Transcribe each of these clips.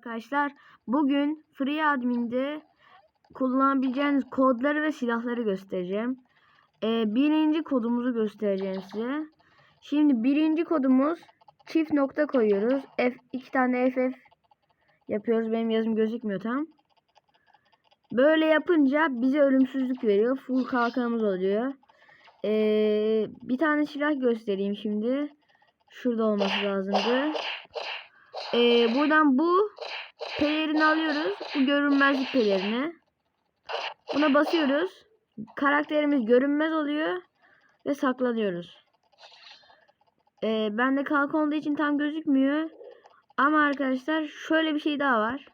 Arkadaşlar bugün Free Admin'de kullanabileceğiniz kodları ve silahları göstereceğim. Ee, birinci kodumuzu göstereceğim size. Şimdi birinci kodumuz çift nokta koyuyoruz. F iki tane FF yapıyoruz. Benim yazım gözükmüyor tam. Böyle yapınca bize ölümsüzlük veriyor. Full kalkanımız oluyor. Ee, bir tane silah göstereyim şimdi. Şurada olması lazımdı. Ee, buradan bu pelerini alıyoruz. Bu görünmezlik pelerini. Buna basıyoruz. Karakterimiz görünmez oluyor. Ve saklanıyoruz. Ee, bende kalkan olduğu için tam gözükmüyor. Ama arkadaşlar şöyle bir şey daha var.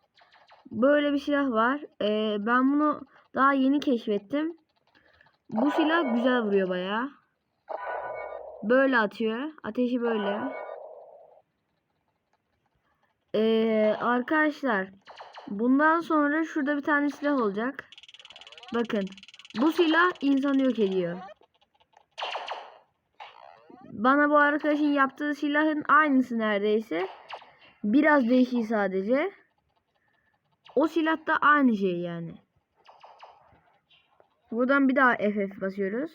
Böyle bir silah var. Ee, ben bunu daha yeni keşfettim. Bu silah güzel vuruyor bayağı. Böyle atıyor. Ateşi böyle. Ee, arkadaşlar bundan sonra şurada bir tane silah olacak. Bakın. Bu silah insanı yok ediyor. Bana bu arkadaşın yaptığı silahın aynısı neredeyse. Biraz değişiyor sadece. O silah da aynı şey yani. Buradan bir daha FF basıyoruz.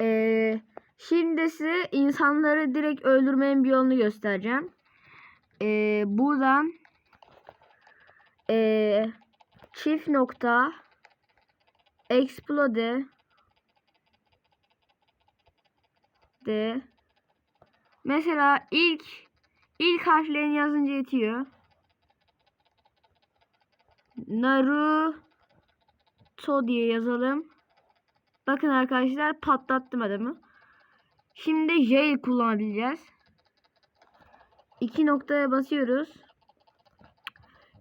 Ee, şimdi size insanları direkt öldürmenin bir yolunu göstereceğim. Ee, buradan ee, çift nokta explode de mesela ilk ilk harflerini yazınca yetiyor. Naruto diye yazalım. Bakın arkadaşlar patlattım adamı. Şimdi jail kullanabileceğiz. İki noktaya basıyoruz.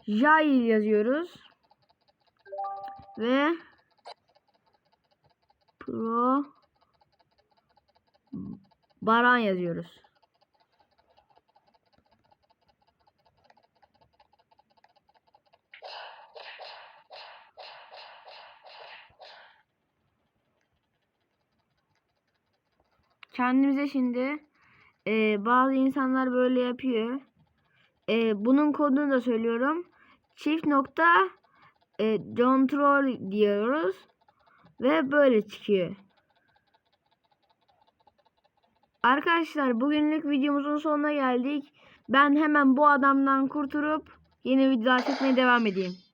Jail yazıyoruz. Ve Pro Baran yazıyoruz. Kendimize şimdi e, bazı insanlar böyle yapıyor. E, bunun kodunu da söylüyorum. Çift nokta e, control diyoruz. Ve böyle çıkıyor. Arkadaşlar bugünlük videomuzun sonuna geldik. Ben hemen bu adamdan kurtulup yeni videolar çekmeye devam edeyim.